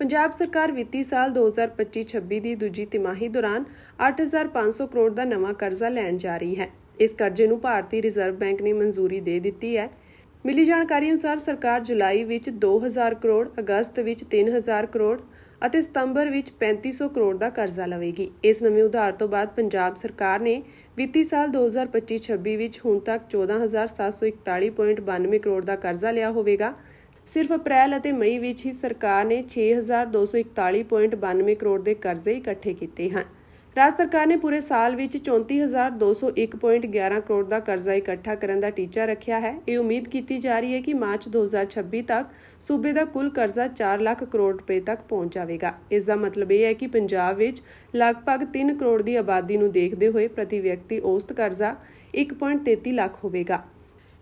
ਪੰਜਾਬ ਸਰਕਾਰ ਵਿੱਤੀ ਸਾਲ 2025-26 ਦੀ ਦੂਜੀ ਤਿਮਾਹੀ ਦੌਰਾਨ 8500 ਕਰੋੜ ਦਾ ਨਵਾਂ ਕਰਜ਼ਾ ਲੈਣ ਜਾ ਰਹੀ ਹੈ। ਇਸ ਕਰਜ਼ੇ ਨੂੰ ਭਾਰਤੀ ਰਿਜ਼ਰਵ ਬੈਂਕ ਨੇ ਮਨਜ਼ੂਰੀ ਦੇ ਦਿੱਤੀ ਹੈ। ਮਿਲੀ ਜਾਣਕਾਰੀ ਅਨੁਸਾਰ ਸਰਕਾਰ ਜੁਲਾਈ ਵਿੱਚ 2000 ਕਰੋੜ, ਅਗਸਤ ਵਿੱਚ 3000 ਕਰੋੜ ਅਤੇ ਸਤੰਬਰ ਵਿੱਚ 3500 ਕਰੋੜ ਦਾ ਕਰਜ਼ਾ ਲਵੇਗੀ। ਇਸ ਨਵੇਂ ਉਧਾਰ ਤੋਂ ਬਾਅਦ ਪੰਜਾਬ ਸਰਕਾਰ ਨੇ ਵਿੱਤੀ ਸਾਲ 2025-26 ਵਿੱਚ ਹੁਣ ਤੱਕ 14741.92 ਕਰੋੜ ਦਾ ਕਰਜ਼ਾ ਲਿਆ ਹੋਵੇਗਾ। ਸਿਰਫ ਅਪ੍ਰੈਲ ਅਤੇ ਮਈ ਵਿੱਚ ਹੀ ਸਰਕਾਰ ਨੇ 6241.92 ਕਰੋੜ ਦੇ ਕਰਜ਼ੇ ਇਕੱਠੇ ਕੀਤੇ ਹਨ। ਰਾਜ ਸਰਕਾਰ ਨੇ ਪੂਰੇ ਸਾਲ ਵਿੱਚ 34201.11 ਕਰੋੜ ਦਾ ਕਰਜ਼ਾ ਇਕੱਠਾ ਕਰਨ ਦਾ ਟੀਚਾ ਰੱਖਿਆ ਹੈ। ਇਹ ਉਮੀਦ ਕੀਤੀ ਜਾ ਰਹੀ ਹੈ ਕਿ ਮਾਰਚ 2026 ਤੱਕ ਸੂਬੇ ਦਾ ਕੁੱਲ ਕਰਜ਼ਾ 4 ਲੱਖ ਕਰੋੜ ਰੁਪਏ ਤੱਕ ਪਹੁੰਚ ਜਾਵੇਗਾ। ਇਸ ਦਾ ਮਤਲਬ ਇਹ ਹੈ ਕਿ ਪੰਜਾਬ ਵਿੱਚ ਲਗਭਗ 3 ਕਰੋੜ ਦੀ ਆਬਾਦੀ ਨੂੰ ਦੇਖਦੇ ਹੋਏ ਪ੍ਰਤੀ ਵਿਅਕਤੀ ਔਸਤ ਕਰਜ਼ਾ 1.33 ਲੱਖ ਹੋਵੇਗਾ।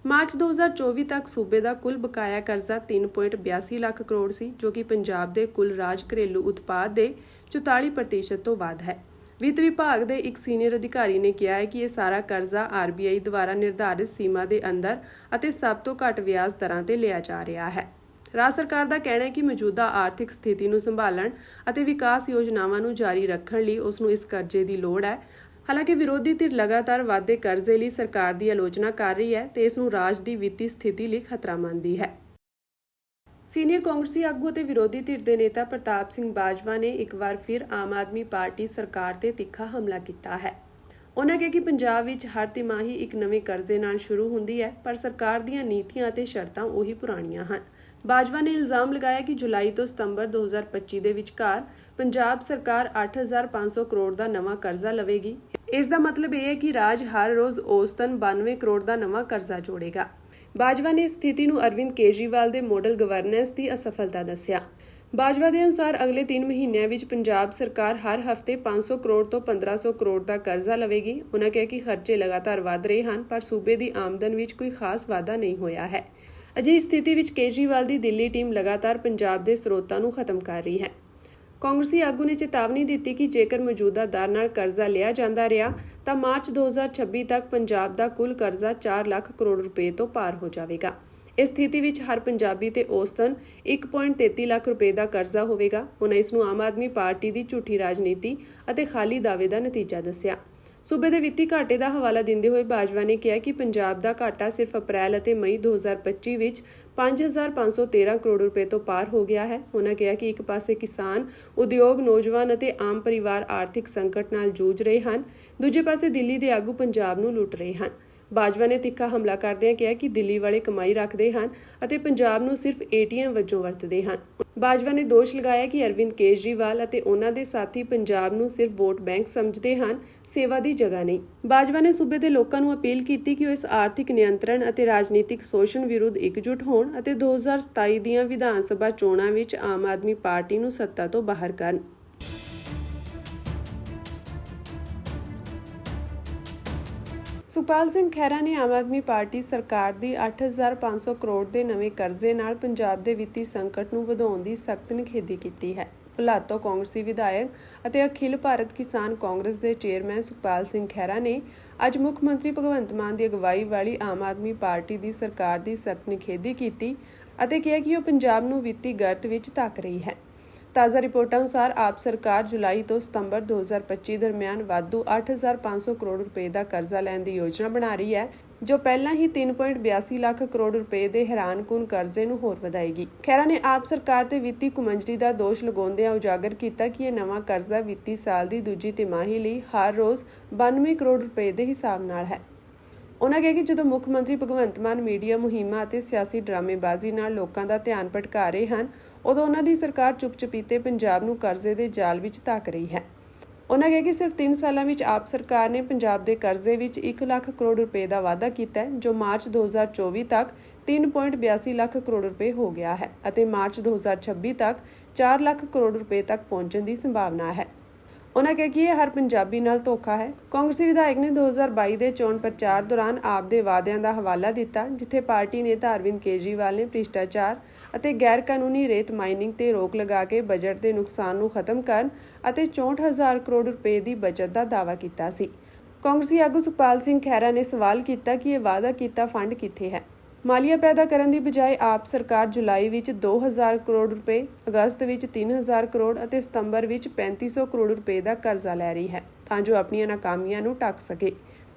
ਮਾਰਚ 2024 ਤੱਕ ਸੂਬੇ ਦਾ ਕੁੱਲ ਬਕਾਇਆ ਕਰਜ਼ਾ 3.82 ਲੱਖ ਕਰੋੜ ਸੀ, ਜੋ ਕਿ ਪੰਜਾਬ ਦੇ ਕੁੱਲ ਰਾਜ ਘਰੇਲੂ ਉਤਪਾਦ ਦੇ 44% ਤੋਂ ਵੱਧ ਹੈ। ਵਿੱਤ ਵਿਭਾਗ ਦੇ ਇੱਕ ਸੀਨੀਅਰ ਅਧਿਕਾਰੀ ਨੇ ਕਿਹਾ ਹੈ ਕਿ ਇਹ ਸਾਰਾ ਕਰਜ਼ਾ ਆਰਬੀਆਈ ਦੁਆਰਾ ਨਿਰਧਾਰਿਤ ਸੀਮਾ ਦੇ ਅੰਦਰ ਅਤੇ ਸਭ ਤੋਂ ਘੱਟ ਵਿਆਜ ਦਰਾਂ ਤੇ ਲਿਆ ਜਾ ਰਿਹਾ ਹੈ। ਰਾਜ ਸਰਕਾਰ ਦਾ ਕਹਿਣਾ ਹੈ ਕਿ ਮੌਜੂਦਾ ਆਰਥਿਕ ਸਥਿਤੀ ਨੂੰ ਸੰਭਾਲਣ ਅਤੇ ਵਿਕਾਸ ਯੋਜਨਾਵਾਂ ਨੂੰ ਜਾਰੀ ਰੱਖਣ ਲਈ ਉਸ ਨੂੰ ਇਸ ਕਰਜ਼ੇ ਦੀ ਲੋੜ ਹੈ ਹਾਲਾਂਕਿ ਵਿਰੋਧੀ ਧਿਰ ਲਗਾਤਾਰ ਵਾਧੇ ਕਰਜ਼ੇ ਲਈ ਸਰਕਾਰ ਦੀ ਆਲੋਚਨਾ ਕਰ ਰਹੀ ਹੈ ਤੇ ਇਸ ਨੂੰ ਰਾਜ ਦੀ ਵਿੱਤੀ ਸਥਿਤੀ ਲਈ ਖਤਰਾ ਮੰਨਦੀ ਹੈ। ਸੀਨੀਅਰ ਕਾਂਗਰਸੀ ਆਗੂ ਅਤੇ ਵਿਰੋਧੀ ਧਿਰ ਦੇ ਨੇਤਾ ਪ੍ਰਤਾਪ ਸਿੰਘ ਬਾਜਵਾ ਨੇ ਇੱਕ ਵਾਰ ਫਿਰ ਆਮ ਆਦਮੀ ਪਾਰਟੀ ਸਰਕਾਰ ਤੇ ਤਿੱਖਾ ਹਮਲਾ ਕੀਤਾ ਹੈ। ਉਹਨਾਂ ਕਿਹਾ ਕਿ ਪੰਜਾਬ ਵਿੱਚ ਹਰ ਤਿਮਾਹੀ ਇੱਕ ਨਵੇਂ ਕਰਜ਼ੇ ਨਾਲ ਸ਼ੁਰੂ ਹੁੰਦੀ ਹੈ, ਪਰ ਸਰਕਾਰ ਦੀਆਂ ਨੀਤੀਆਂ ਅਤੇ ਸ਼ਰਤਾਂ ਉਹੀ ਪੁਰਾਣੀਆਂ ਹਨ। ਬਾਜਵਾ ਨੇ ਇਲਜ਼ਾਮ ਲਗਾਇਆ ਕਿ ਜੁਲਾਈ ਤੋਂ ਸਤੰਬਰ 2025 ਦੇ ਵਿਚਕਾਰ ਪੰਜਾਬ ਸਰਕਾਰ 8500 ਕਰੋੜ ਦਾ ਨਵਾਂ ਕਰਜ਼ਾ ਲਵੇਗੀ। ਇਸ ਦਾ ਮਤਲਬ ਇਹ ਹੈ ਕਿ ਰਾਜ ਹਰ ਰੋਜ਼ ਔਸਤਨ 92 ਕਰੋੜ ਦਾ ਨਵਾਂ ਕਰਜ਼ਾ ਜੋੜੇਗਾ। ਬਾਜਵਾ ਨੇ ਸਥਿਤੀ ਨੂੰ ਅਰਵਿੰਦ ਕੇਜਰੀਵਾਲ ਦੇ ਮੋਡਲ ਗਵਰਨੈਂਸ ਦੀ ਅਸਫਲਤਾ ਦੱਸਿਆ। ਬਾਜਵਾ ਦੇ ਅਨੁਸਾਰ ਅਗਲੇ 3 ਮਹੀਨਿਆਂ ਵਿੱਚ ਪੰਜਾਬ ਸਰਕਾਰ ਹਰ ਹਫ਼ਤੇ 500 ਕਰੋੜ ਤੋਂ 1500 ਕਰੋੜ ਦਾ ਕਰਜ਼ਾ ਲਵੇਗੀ। ਉਹਨਾਂ ਕਿਹਾ ਕਿ ਖਰਚੇ ਲਗਾਤਾਰ ਵਧ ਰਹੇ ਹਨ, ਪਰ ਸੂਬੇ ਦੀ ਆਮਦਨ ਵਿੱਚ ਕੋਈ ਖਾਸ ਵਾਧਾ ਨਹੀਂ ਹੋਇਆ ਹੈ। ਅਜਿਹੀ ਸਥਿਤੀ ਵਿੱਚ ਕੇਜਰੀਵਾਲ ਦੀ ਦਿੱਲੀ ਟੀਮ ਲਗਾਤਾਰ ਪੰਜਾਬ ਦੇ ਸਰੋਤਾਂ ਨੂੰ ਖਤਮ ਕਰ ਰਹੀ ਹੈ। ਕਾਂਗਰਸੀ ਆਗੂ ਨੇ ਚੇਤਾਵਨੀ ਦਿੱਤੀ ਕਿ ਜੇਕਰ ਮੌਜੂਦਾ ਦਰ ਨਾਲ ਕਰਜ਼ਾ ਲਿਆ ਜਾਂਦਾ ਰਿਹਾ, ਤਾਂ ਮਾਰਚ 2026 ਤੱਕ ਪੰਜਾਬ ਦਾ ਕੁੱਲ ਕਰਜ਼ਾ 4 ਲੱਖ ਕਰੋੜ ਰੁਪਏ ਤੋਂ ਪਾਰ ਹੋ ਜਾਵੇਗਾ। ਇਸ ਸਥਿਤੀ ਵਿੱਚ ਹਰ ਪੰਜਾਬੀ ਤੇ ਔਸਤਨ 1.33 ਲੱਖ ਰੁਪਏ ਦਾ ਕਰਜ਼ਾ ਹੋਵੇਗਾ, ਉਹਨਾਂ ਇਸ ਨੂੰ ਆਮ ਆਦਮੀ ਪਾਰਟੀ ਦੀ ਝੂਠੀ ਰਾਜਨੀਤੀ ਅਤੇ ਖਾਲੀ ਦਾਅਵੇ ਦਾ ਨਤੀਜਾ ਦੱਸਿਆ। ਸੂਬੇ ਦੇ ਵਿੱਤੀ ਘਾਟੇ ਦਾ ਹਵਾਲਾ ਦਿੰਦੇ ਹੋਏ ਬਾਜਵਾ ਨੇ ਕਿਹਾ ਕਿ ਪੰਜਾਬ ਦਾ ਘਾਟਾ ਸਿਰਫ ਅਪ੍ਰੈਲ ਅਤੇ ਮਈ 2025 ਵਿੱਚ 5513 ਕਰੋੜ ਰੁਪਏ ਤੋਂ ਪਾਰ ਹੋ ਗਿਆ ਹੈ। ਉਹਨਾਂ ਕਿਹਾ ਕਿ ਇੱਕ ਪਾਸੇ ਕਿਸਾਨ, ਉਦਯੋਗ, ਨੌਜਵਾਨ ਅਤੇ ਆਮ ਪਰਿਵਾਰ ਆਰਥਿਕ ਸੰਕਟ ਨਾਲ ਜੂਝ ਰਹੇ ਹਨ। ਦੂਜੇ ਪਾਸੇ ਦਿੱਲੀ ਦੇ ਆਗੂ ਪੰਜਾਬ ਨੂੰ ਲੁੱਟ ਰਹੇ ਹਨ। ਬਾਜਵਾ ਨੇ ਤਿੱਖਾ ਹਮਲਾ ਕਰਦਿਆਂ ਕਿਹਾ ਕਿ ਦਿੱਲੀ ਵਾਲੇ ਕਮਾਈ ਰੱਖਦੇ ਹਨ ਅਤੇ ਪੰਜਾਬ ਨੂੰ ਸਿਰਫ ਏਟੀਐਮ ਵਜੋਂ ਵਰਤਦੇ ਹਨ। ਬਾਜਵਾ ਨੇ ਦੋਸ਼ ਲਗਾਇਆ ਕਿ ਅਰਵਿੰਦ ਕੇਜਰੀਵਾਲ ਅਤੇ ਉਹਨਾਂ ਦੇ ਸਾਥੀ ਪੰਜਾਬ ਨੂੰ ਸਿਰਫ ਵੋਟ ਬੈਂਕ ਸਮਝਦੇ ਹਨ, ਸੇਵਾ ਦੀ ਜਗ੍ਹਾ ਨਹੀਂ। ਬਾਜਵਾ ਨੇ ਸੂਬੇ ਦੇ ਲੋਕਾਂ ਨੂੰ ਅਪੀਲ ਕੀਤੀ ਕਿ ਉਹ ਇਸ ਆਰਥਿਕ ਨਿਯੰਤਰਣ ਅਤੇ ਰਾਜਨੀਤਿਕ ਸ਼ੋਸ਼ਣ ਵਿਰੁੱਧ ਇਕਜੁੱਟ ਹੋਣ ਅਤੇ 2027 ਦੀਆਂ ਵਿਧਾਨ ਸਭਾ ਚੋਣਾਂ ਵਿੱਚ ਆਮ ਆਦਮੀ ਪਾਰਟੀ ਨੂੰ ਸੱਤਾ ਤੋਂ ਬਾਹਰ ਕਰਨ। ਸੁਪਾਲ ਸਿੰਘ ਖਹਿਰਾ ਨੇ ਆਮ ਆਦਮੀ ਪਾਰਟੀ ਸਰਕਾਰ ਦੀ 8500 ਕਰੋੜ ਦੇ ਨਵੇਂ ਕਰਜ਼ੇ ਨਾਲ ਪੰਜਾਬ ਦੇ ਵਿੱਤੀ ਸੰਕਟ ਨੂੰ ਵਧਾਉਣ ਦੀ ਸਖਤ ਨਿਖੇਧੀ ਕੀਤੀ ਹੈ। ਭੁਲਾਤੋ ਕਾਂਗਰਸੀ ਵਿਧਾਇਕ ਅਤੇ ਅਖਿਲ ਭਾਰਤ ਕਿਸਾਨ ਕਾਂਗਰਸ ਦੇ ਚੇਅਰਮੈਨ ਸੁਖਪਾਲ ਸਿੰਘ ਖਹਿਰਾ ਨੇ ਅੱਜ ਮੁੱਖ ਮੰਤਰੀ ਭਗਵੰਤ ਮਾਨ ਦੀ ਅਗਵਾਈ ਵਾਲੀ ਆਮ ਆਦਮੀ ਪਾਰਟੀ ਦੀ ਸਰਕਾਰ ਦੀ ਸਖਤ ਨਿਖੇਧੀ ਕੀਤੀ ਅਤੇ ਕਿਹਾ ਕਿ ਉਹ ਪੰਜਾਬ ਨੂੰ ਵਿੱਤੀ ਗਰਤ ਵਿੱਚ ਧੱਕ ਰਹੀ ਹੈ। ਤਾਜ਼ਾ ਰਿਪੋਰਟਾਂ ਅਨੁਸਾਰ ਆਪ ਸਰਕਾਰ ਜੁਲਾਈ ਤੋਂ ਸਤੰਬਰ 2025 ਦਰਮਿਆਨ ਵਾਧੂ 8500 ਕਰੋੜ ਰੁਪਏ ਦਾ ਕਰਜ਼ਾ ਲੈਣ ਦੀ ਯੋਜਨਾ ਬਣਾ ਰਹੀ ਹੈ, ਜੋ ਪਹਿਲਾਂ ਹੀ 3.82 ਲੱਖ ਕਰੋੜ ਰੁਪਏ ਦੇ ਹੈਰਾਨਕੁਨ ਕਰਜ਼ੇ ਨੂੰ ਹੋਰ ਵਧਾਏਗੀ। ਖੈਰਾ ਨੇ ਆਪ ਸਰਕਾਰ ਤੇ ਵਿੱਤੀ ਕੁਮੰਜਰੀ ਦਾ ਦੋਸ਼ ਲਗਾਉਂਦਿਆਂ ਉਜਾਗਰ ਕੀਤਾ ਕਿ ਇਹ ਨਵਾਂ ਕਰਜ਼ਾ ਵਿੱਤੀ ਸਾਲ ਦੀ ਦੂਜੀ ਤਿਮਾਹੀ ਲਈ ਹਰ ਰੋਜ਼ 92 ਕਰੋੜ ਰੁਪਏ ਦੇ ਹਿਸਾਬ ਨਾਲ ਹੈ। ਉਹਨਾਂ ਕਿਹਾ ਕਿ ਜਦੋਂ ਮੁੱਖ ਮੰਤਰੀ ਭਗਵੰਤ ਮਾਨ ਮੀਡੀਆ ਮੁਹਿੰਮਾਂ ਅਤੇ ਸਿਆਸੀ ਡਰਾਮੇਬਾਜ਼ੀ ਨਾਲ ਲੋਕਾਂ ਦਾ ਧਿਆਨ ਭਟਕਾ ਰਹੇ ਹਨ ਉਦੋਂ ਉਹਨਾਂ ਦੀ ਸਰਕਾਰ ਚੁੱਪ-ਚਪੀਤੇ ਪੰਜਾਬ ਨੂੰ ਕਰਜ਼ੇ ਦੇ ਜਾਲ ਵਿੱਚ ਧੱਕ ਰਹੀ ਹੈ। ਉਹਨਾਂ ਕਿਹਾ ਕਿ ਸਿਰਫ 3 ਸਾਲਾਂ ਵਿੱਚ ਆਪ ਸਰਕਾਰ ਨੇ ਪੰਜਾਬ ਦੇ ਕਰਜ਼ੇ ਵਿੱਚ 1 ਲੱਖ ਕਰੋੜ ਰੁਪਏ ਦਾ ਵਾਅਦਾ ਕੀਤਾ ਹੈ, ਜੋ ਮਾਰਚ 2024 ਤੱਕ 3.82 ਲੱਖ ਕਰੋੜ ਰੁਪਏ ਹੋ ਗਿਆ ਹੈ ਅਤੇ ਮਾਰਚ 2026 ਤੱਕ 4 ਲੱਖ ਕਰੋੜ ਰੁਪਏ ਤੱਕ ਪਹੁੰਚਣ ਦੀ ਸੰਭਾਵਨਾ ਹੈ। ਉਹਨਾਂ ਕਿਹਾ ਕਿ ਇਹ ਹਰ ਪੰਜਾਬੀ ਨਾਲ ਧੋਖਾ ਹੈ। ਕਾਂਗਰਸੀ ਵਿਧਾਇਕ ਨੇ 2022 ਦੇ ਚੋਣ ਪ੍ਰਚਾਰ ਦੌਰਾਨ ਆਪ ਦੇ ਵਾਅਦਿਆਂ ਦਾ ਹਵਾਲਾ ਦਿੱਤਾ, ਜਿੱਥੇ ਪਾਰਟੀ ਨੇਤਾ ਅਰਵਿੰਦ ਕੇਜਰੀਵਾਲ ਨੇ ਭ੍ਰਿਸ਼ਟਾਚਾਰ ਅਤੇ ਗੈਰ ਕਾਨੂੰਨੀ ਰੇਤ ਮਾਈਨਿੰਗ ਤੇ ਰੋਕ ਲਗਾ ਕੇ ਬਜਟ ਦੇ ਨੁਕਸਾਨ ਨੂੰ ਖਤਮ ਕਰਨ ਅਤੇ 64000 ਕਰੋੜ ਰੁਪਏ ਦੀ ਬਚਤ ਦਾ ਦਾਅਵਾ ਕੀਤਾ ਸੀ। ਕਾਂਗਰਸੀ ਆਗੂ ਸੁਖਪਾਲ ਸਿੰਘ ਖਹਿਰਾ ਨੇ ਸਵਾਲ ਕੀਤਾ ਕਿ ਇਹ ਵਾਅਦਾ ਕੀਤਾ ਫੰਡ ਕਿੱਥੇ ਹੈ। ਮਾਲੀਆ ਪੈਦਾ ਕਰਨ ਦੀ ਬਜਾਏ ਆਪ ਸਰਕਾਰ ਜੁਲਾਈ ਵਿੱਚ 2000 ਕਰੋੜ ਰੁਪਏ, ਅਗਸਤ ਵਿੱਚ 3000 ਕਰੋੜ ਅਤੇ ਸਤੰਬਰ ਵਿੱਚ 3500 ਕਰੋੜ ਰੁਪਏ ਦਾ ਕਰਜ਼ਾ ਲੈ ਰਹੀ ਹੈ ਤਾਂ ਜੋ ਆਪਣੀਆਂ ਨਾਕਾਮੀਆਂ ਨੂੰ ਢੱਕ ਸਕੇ।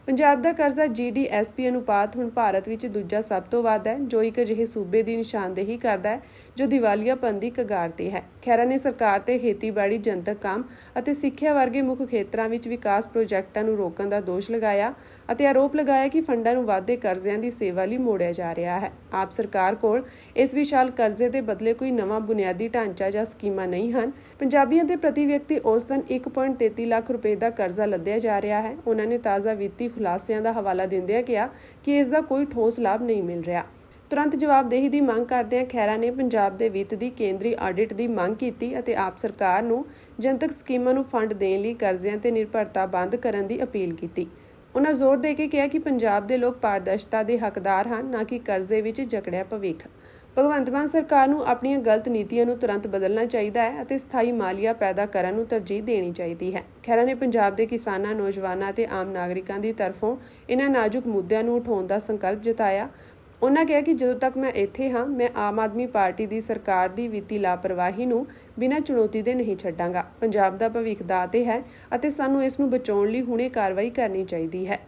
ਪੰਜਾਬ ਦਾ ਕਰਜ਼ਾ ਜੀਡੀਐਸਪੀ ਅਨੁਪਾਤ ਹੁਣ ਭਾਰਤ ਵਿੱਚ ਦੂਜਾ ਸਭ ਤੋਂ ਵੱਧ ਹੈ, ਜੋ ਇੱਕ ਅਜਿਹੇ ਸੂਬੇ ਦੀ ਨਿਸ਼ਾਨਦੇਹੀ ਕਰਦਾ ਹੈ, ਜੋ ਦੀਵਾਲੀਆਪਨ ਦੀ ਕਗਾਰ ਤੇ ਹੈ। ਖੈਰਾ ਨੇ ਸਰਕਾਰ ਤੇ ਖੇਤੀਬਾੜੀ, ਜਨਤਕ ਕੰਮ ਅਤੇ ਸਿੱਖਿਆ ਵਰਗੇ ਮੁੱਖ ਖੇਤਰਾਂ ਵਿੱਚ ਵਿਕਾਸ ਪ੍ਰੋਜੈਕਟਾਂ ਨੂੰ ਰੋਕਣ ਦਾ ਦੋਸ਼ ਲਗਾਇਆ ਅਤੇ ਆਰੋਪ ਲਗਾਇਆ ਕਿ ਫੰਡਾਂ ਨੂੰ ਵਾਧੇ ਕਰਜ਼ਿਆਂ ਦੀ ਸੇਵਾ ਲਈ ਮੋੜਿਆ ਜਾ ਰਿਹਾ ਹੈ। ਆਪ ਸਰਕਾਰ ਕੋਲ ਇਸ ਵਿਸ਼ਾਲ ਕਰਜ਼ੇ ਦੇ ਬਦਲੇ ਕੋਈ ਨਵਾਂ ਬੁਨਿਆਦੀ ਢਾਂਚਾ ਜਾਂ ਸਕੀਮਾਂ ਨਹੀਂ ਹਨ। ਪੰਜਾਬੀਆਂ ਦੇ ਪ੍ਰਤੀ ਵਿਅਕਤੀ ਔਸਤਨ 1.33 ਲੱਖ ਰੁਪਏ ਦਾ ਕਰਜ਼ਾ ਲੱਦਿਆ ਜਾ ਰਿਹਾ ਹੈ। ਉਹਨਾਂ ਨੇ ਤਾਜ਼ਾ ਵਿੱਤੀ ਖੁਲਾਸਿਆਂ ਦਾ ਹਵਾਲਾ ਦਿੰਦਿਆਂ ਕਿਹਾ ਕਿ ਇਸ ਦਾ ਕੋਈ ਠੋਸ ਲਾਭ ਨਹੀਂ ਮਿਲ ਰਿਹਾ। ਤੁਰੰਤ ਜਵਾਬਦੇਹੀ ਦੀ ਮੰਗ ਕਰਦਿਆਂ ਖੈਰਾ ਨੇ ਪੰਜਾਬ ਦੇ ਵਿੱਤ ਦੀ ਕੇਂਦਰੀ ਆਡਿਟ ਦੀ ਮੰਗ ਕੀਤੀ ਅਤੇ ਆਪ ਸਰਕਾਰ ਨੂੰ ਜਨਤਕ ਸਕੀਮਾਂ ਨੂੰ ਫੰਡ ਦੇਣ ਲਈ ਕਰਜ਼ਿਆਂ ਤੇ ਨਿਰਭਰਤਾ ਬੰਦ ਕਰਨ ਦੀ ਅਪੀਲ ਕੀਤੀ। ਉਹਨਾਂ ਜ਼ੋਰ ਦੇ ਕੇ ਕਿਹਾ ਕਿ ਪੰਜਾਬ ਦੇ ਲੋਕ ਪਾਰਦਰਸ਼ਤਾ ਦੇ ਹੱਕਦਾਰ ਹਨ, ਨਾ ਕਿ ਕਰਜ਼ੇ ਵਿੱਚ ਜਕੜਿਆ ਭਵਿੱਖ। ਭਗਵੰਤ ਮਾਨ ਸਰਕਾਰ ਨੂੰ ਆਪਣੀਆਂ ਗਲਤ ਨੀਤੀਆਂ ਨੂੰ ਤੁਰੰਤ ਬਦਲਣਾ ਚਾਹੀਦਾ ਹੈ ਅਤੇ ਸਥਾਈ ਮਾਲੀਆ ਪੈਦਾ ਕਰਨ ਨੂੰ ਤਰਜੀਹ ਦੇਣੀ ਚਾਹੀਦੀ ਹੈ। ਖੈਰਾ ਨੇ ਪੰਜਾਬ ਦੇ ਕਿਸਾਨਾਂ, ਨੌਜਵਾਨਾਂ ਅਤੇ ਆਮ ਨਾਗਰਿਕਾਂ ਦੀ ਤਰਫੋਂ ਇਹਨਾਂ ਨਾਜ਼ੁਕ ਮੁੱਦਿਆਂ ਨੂੰ ਉਠਾਉਣ ਦਾ ਸੰਕਲਪ ਜਤਾਇਆ। ਉਹਨਾਂ ਕਿਹਾ ਕਿ ਜਦੋਂ ਤੱਕ ਮੈਂ ਇੱਥੇ ਹਾਂ, ਮੈਂ ਆਮ ਆਦਮੀ ਪਾਰਟੀ ਦੀ ਸਰਕਾਰ ਦੀ ਵਿੱਤੀ ਲਾਪਰਵਾਹੀ ਨੂੰ ਬਿਨਾਂ ਚੁਣੌਤੀ ਦੇ ਨਹੀਂ ਛੱਡਾਂਗਾ। ਪੰਜਾਬ ਦਾ ਭਵਿੱਖ ਦਾਅ ਤੇ ਹੈ ਅਤੇ ਸਾਨੂੰ ਇਸ ਨੂੰ ਬਚਾਉਣ ਲਈ ਹੁਣੇ ਕਾਰਵਾਈ ਕਰਨੀ ਚਾਹੀਦੀ ਹੈ।